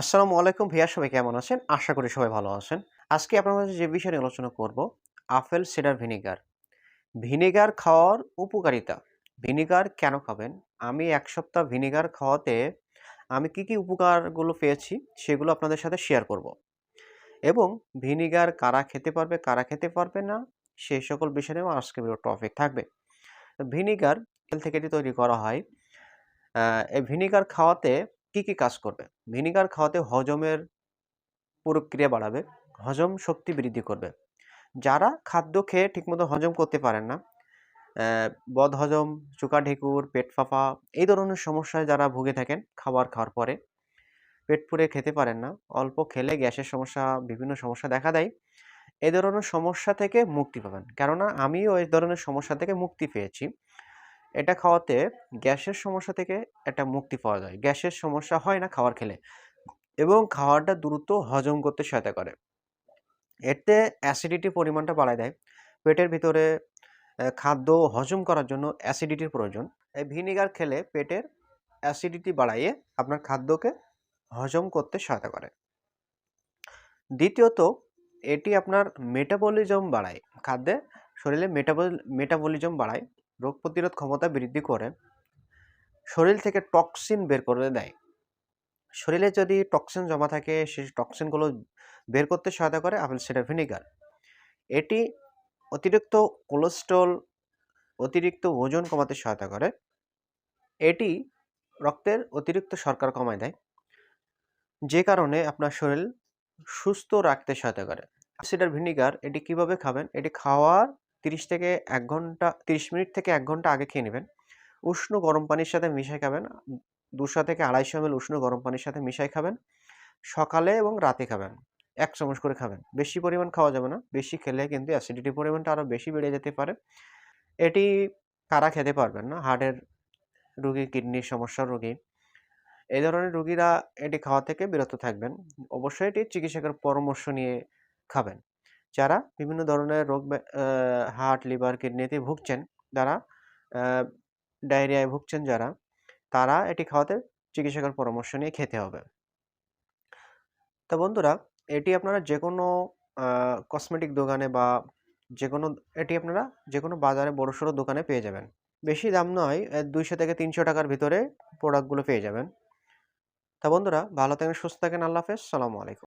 আসসালামু আলাইকুম ভাইয়া, সবাই কেমন আছেন? আশা করি সবাই ভালো আছেন। আজকে আপনার মাঝে যে বিষয় নিয়ে আলোচনা করব, আপেল, সিডার ভিনেগার। ভিনেগার খাওয়ার উপকারিতা। ভিনেগার কেন খাবেন? আমি এক সপ্তাহ ভিনেগার খাওয়াতে আমি কি কি উপকারগুলো পেয়েছি, সেগুলো আপনাদের সাথে শেয়ার করব। এবং ভিনেগার কারা খেতে পারবে, কারা খেতে পারবে না সেই সকল বিষয় নিয়েও আজকে টপিক থাকবে। ভিনেগার তেল থেকে তৈরি করা হয়। এই ভিনেগার খাওয়াতে কি কি কাজ করবে? ভিনিগার খাওয়াতে হজমের প্রক্রিয়া বাড়াবে হজম শক্তি বৃদ্ধি করবে। যারা খাদ্য খেয়ে ঠিকমতো হজম করতে পারেন না আহ, বদহজম চুকা ঢেকুর পেট ফাঁপা এই ধরনের সমস্যায় যারা ভুগে থাকেন খাবার খাওয়ার পরে পেট পুড়ে খেতে পারেন না অল্প খেলে গ্যাসের সমস্যা বিভিন্ন সমস্যা দেখা দেয় এই ধরনের সমস্যা থেকে মুক্তি পাবেন। কেননা আমিও এই ধরনের সমস্যা থেকে মুক্তি পেয়েছি। এটা খাওয়াতে গ্যাসের সমস্যা থেকে একটা মুক্তি পাওয়া যায়। গ্যাসের সমস্যা হয় না খাবার খেলে। এবং খাবারটা দ্রুত হজম করতে সহায়তা করে। এতে অ্যাসিডিটি পরিমাণটা বাড়ায় দেয়। পেটের ভিতরে খাদ্য হজম করার জন্য অ্যাসিডিটির প্রয়োজন। এই ভিনেগার খেলে পেটের অ্যাসিডিটি বাড়াইয়ে আপনার খাদ্যকে হজম করতে সহায়তা করে। দ্বিতীয়ত, এটি আপনার মেটাবলিজম বাড়ায়। খাদ্যে শরীরে মেটাবল মেটাবলিজম বাড়ায়। রোগ প্রতিরোধ ক্ষমতা বৃদ্ধি করে, শরীর থেকে টক্সিন বের করে দেয়। শরীরে যদি টক্সিন জমা থাকে, সেই টক্সিনগুলো বের করতে সহায়তা করে আপেল সিডার ভিনেগার। এটি অতিরিক্ত কোলেস্ট্রল অতিরিক্ত ওজন কমাতে সহায়তা করে। এটি রক্তের অতিরিক্ত শর্করা কমায় দেয়, যে কারণে আপনার শরীর সুস্থ রাখতে সহায়তা করে। সিডার ভিনেগার, এটি কীভাবে খাবেন? এটি খাওয়ার তিরিশ থেকে এক ঘণ্টা, তিরিশ মিনিট থেকে এক ঘণ্টা আগে খেয়ে নেবেন। উষ্ণ গরম পানির সাথে মিশিয়ে খাবেন। দুশো থেকে আড়াইশো এমএল উষ্ণ গরম পানির সাথে মিশাই খাবেন। সকালে এবং রাতে খাবেন। এক চামচ করে খাবেন। বেশি পরিমাণ খাওয়া যাবে না। বেশি খেলে কিন্তু অ্যাসিডিটির পরিমাণটা আরও বেশি বেড়ে যেতে পারে। এটি কারা খেতে পারবেন না? হার্টের রুগী কিডনির সমস্যার রুগী। এই ধরনের রুগীরা এটি খাওয়া থেকে বিরত থাকবেন। অবশ্যই এটি চিকিৎসকের পরামর্শ নিয়ে খাবেন। যারা বিভিন্ন ধরনের রোগ হার্ট লিভার কিডনিতে ভুগছেন, যারা ডায়রিয়ায় ভুগছেন যারা, তারা এটি খাওয়াতে চিকিৎসকের পরামর্শ নিয়ে খেতে হবে। তো বন্ধুরা, এটি আপনারা যে কোনো কসমেটিক দোকানে বা যে কোনো এটি আপনারা যে কোনো বাজারে বড়সড় দোকানে পেয়ে যাবেন। বেশি দাম নয় দুইশো থেকে তিনশো টাকার ভিতরে প্রোডাক্টগুলো পেয়ে যাবেন। তা বন্ধুরা, ভালো থাকেন, সুস্থ থাকেন, আল্লাহ হাফেজ, সালামু আলাইকুম।